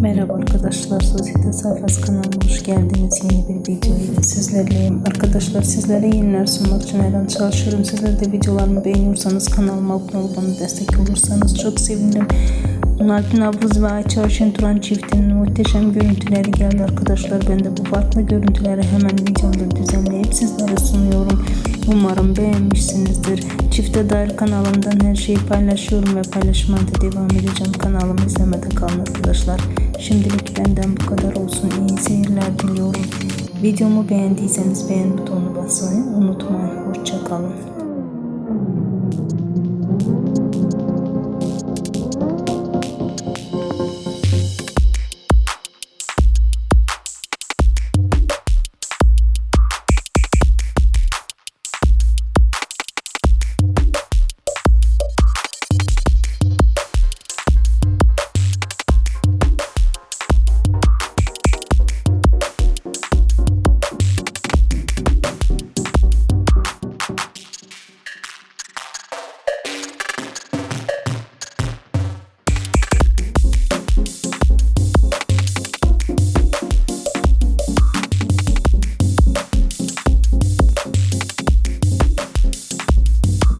Merhaba arkadaşlar, Sosyete Sayfası kanalıma hoş geldiniz. Yeni bir video ile sizlerleyim. Arkadaşlar sizlere yeniler sunmak için her an çalışıyorum. Sizler de videolarımı beğeniyorsanız kanalıma abone olup bana destek olursanız çok sevinirim. Alpin Abuz ve Ayça Arşın Turan çiftinin muhteşem görüntüleri geldi arkadaşlar. Ben de bu farklı görüntüleri hemen videomda düzenleyip sizlere sunuyorum. Umarım beğenmişsinizdir. Çifte Dair kanalımdan her şeyi paylaşıyorum ve paylaşmaya da devam edeceğim. Kanalımı izlemede kalın arkadaşlar. Şimdilik benden bu kadar olsun. İyi seyirler diliyorum. Videomu beğendiyseniz beğen butonuna basmayı unutmayın. Hoşçakalın.